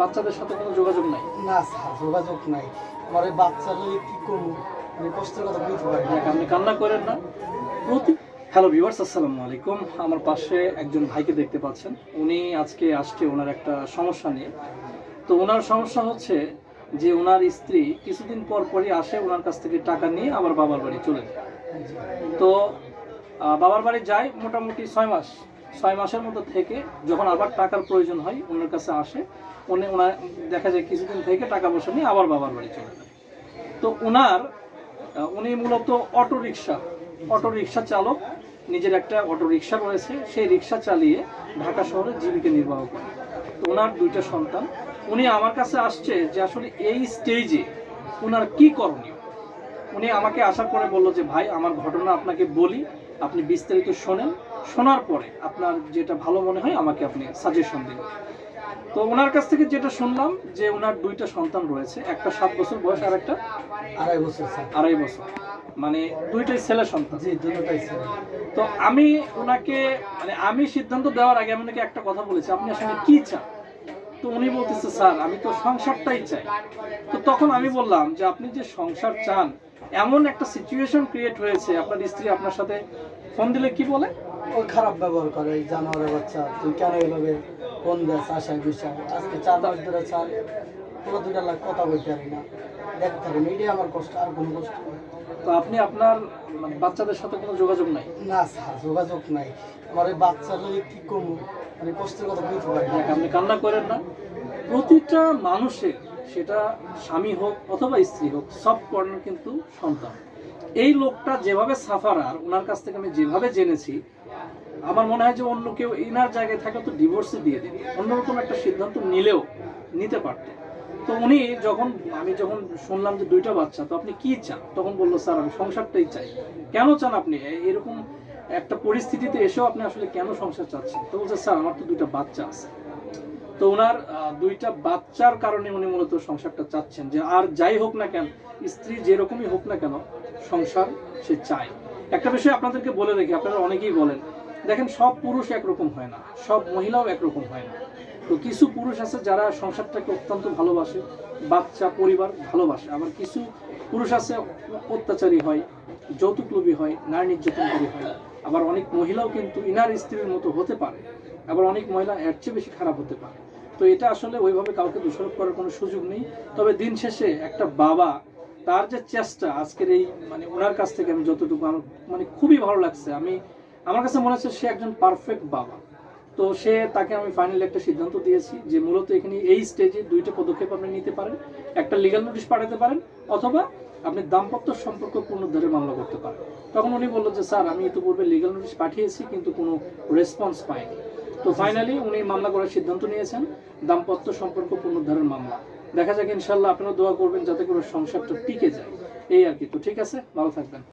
বাচ্চাদের সাথে কোনো যোগাযোগ নাই? না স্যার যোগাযোগ নাই। আমার এই বাচ্চা নিয়ে কি করব? আমি কষ্টের কথা বুঝতে পারি না। আপনি কান্না করেন না। প্রতি হ্যালো ভিউয়ার্স আসসালামু আলাইকুম। আমার পাশে একজন ভাইকে দেখতে পাচ্ছেন। উনি আজকে আসছে ওনার একটা সমস্যা নিয়ে। তো ওনার সমস্যা হচ্ছে যে ওনার স্ত্রী কিছুদিন পর পরই আসে ওনার কাছ থেকে টাকা নিয়ে আবার বাবার বাড়ি চলে যায়। তো বাবার বাড়ি যায় মোটামুটি ছয় মাস। ছয় মাসের মতো থেকে যখন আবার টাকার প্রয়োজন হয় ওনার কাছে আসে উনি ওনার দেখা যায় কিছুদিন থেকে টাকা পয়সা নিয়ে আবার বাবার বাড়ি চলে যায়। তো ওনার উনি মূলত অটো রিক্সা অটো রিক্সা চালক, নিজের একটা অটো রিক্সা রয়েছে, সেই রিক্সা চালিয়ে ঢাকা শহরে জীবিকা নির্বাহ করে তো ওনার দুইটা সন্তান। উনি আমার কাছে আসছে যে আসলে এই স্টেজে ওনার কি করণীয়? উনি আমাকে আসার পরে বলল যে, ভাই, আমার ঘটনা আপনাকে বলি, আপনি বিস্তারিত শোনেন। শোনার পরে আপনার যেটা ভালো মনে হয় আমাকে আপনি সাজেশন দিন। তো ওনার কাছ থেকে যেটা শুনলাম যে ওনার দুইটা সন্তান রয়েছে একটা সাত বছর বয়স আর একটা আড়াই বছর আড়াই বছর। মানে দুইটাই ছেলে সন্তান। জি দুটোটাই স্যার তো আমি ওনাকে মানে আমি সিদ্ধান্ত দেওয়ার আগে আমি ওনাকে একটা কথা বলেছি আপনি আসলে কি চান? তো উনি বলতেছে স্যার আমি তো সংসারটাই চাই। তো তখন আমি বললাম যে আপনি যে সংসার চান এমন একটা সিচুয়েশন ক্রিয়েট হয়েছে আপনার স্ত্রী আপনার সাথে ফোন দিলে কি বলে? ওই খারাপ ব্যবহার করে এই জানোয়ারের বাচ্চা তুই কেন এভাবে ফোন দেস আশায় বিষয় আজকে চার মাস ধরে স্যার পুরো দুটা লাখ কথা বলতে পারি না। দেখতে পারি না এটাই আমার কষ্ট আর কোনো কষ্ট তো আপনি আপনার মানে বাচ্চাদের সাথে কোনো যোগাযোগ নাই? না স্যার যোগাযোগ নাই। আমার এই বাচ্চা নিয়ে কি করব আমি কষ্টের কথা বুঝতে পারি না। আপনি কান্না করেন না। প্রতিটা মানুষের সেটা স্বামী হোক অথবা স্ত্রী হোক, সব কর্নার কিন্তু সন্তান। এই লোকটা যেভাবে সাফারার, ওনার কাছ থেকে আমি যেভাবে জেনেছি, আমার মনে হয় যে অন্য কেউ ইনার জায়গায় থাকে তো ডিভোর্সে দিয়ে দিবে অন্যরকম একটা সিদ্ধান্ত নিলেও নিতে পারতেন তো উনি যখন, আমি যখন শুনলাম যে দুইটা বাচ্চা, তো আপনি কি চান? তখন বলল, স্যার, আমি সংসারটাই চাই। কেন চান আপনি? এরকম একটা পরিস্থিতিতে এসেও আপনি আসলে কেন সংসার চাচ্ছেন? তো বলছে, স্যার, আমার তো দুইটা বাচ্চা আছে। তো ওনার দুইটা বাচ্চার কারণে উনি মূলত সংসারটা চাচ্ছেন যে আর যাই হোক না কেন, স্ত্রী যেরকমই হোক না কেন, সংসার সে চায়। একটা বিষয় আপনাদেরকে বলে রেখে, আপনারা অনেকেই বলেন, দেখেন সব পুরুষ একরকম হয় না, সব মহিলাও একরকম হয় না। তো কিছু পুরুষ আছে যারা সংসারটাকে অত্যন্ত ভালোবাসে, বাচ্চা, পরিবার ভালোবাসে। আবার কিছু পুরুষ আছে, অত্যাচারী হয়, যৌতুকলোভী হয়, নারী নির্যাতনকারী হয়। আবার অনেক মহিলাও কিন্তু ইনার স্ত্রীর মতো হতে পারে, আবার অনেক মহিলা এর চেয়ে বেশি খারাপ হতে পারে। তো এটা আসলে ওইভাবে কাউকে দোষারোপ করার কোনো সুযোগ নেই। তবে দিন শেষে একটা বাবা, তার যে চেষ্টা আজকের এই মানে ওনার কাছ থেকে আমি যতটুকু আমার মানে খুবই ভালো লাগছে। আমি, আমার কাছে মনে হচ্ছে সে একজন পারফেক্ট বাবা। তো সে, তাকে আমি ফাইনালি একটা সিদ্ধান্ত দিয়েছি যে মূলত এখানে এই স্টেজে দুইটা পদক্ষেপ আপনি নিতে পারেন। একটা লিগাল নোটিশ পাঠাতে পারেন অথবা আপনি দাম্পত্য সম্পর্ক পুনরুদ্ধারে মামলা করতে পারেন। তখন উনি বলল যে, স্যার, আমি ইতিপূর্বে লিগাল নোটিশ পাঠিয়েছি, কিন্তু কোনো রেসপন্স পাইনি। তো ফাইনালি উনি মামলা করার সিদ্ধান্ত নিয়েছেন, দাম্পত্য সম্পর্ক পুনরুদ্ধারের মামলা। দেখা যাক ইনশাল্লাহ আপনারা দোয়া করবেন যাতে করে সংসারটা টিকে যায়। এই আর কি। তো ঠিক আছে, ভালো থাকবেন।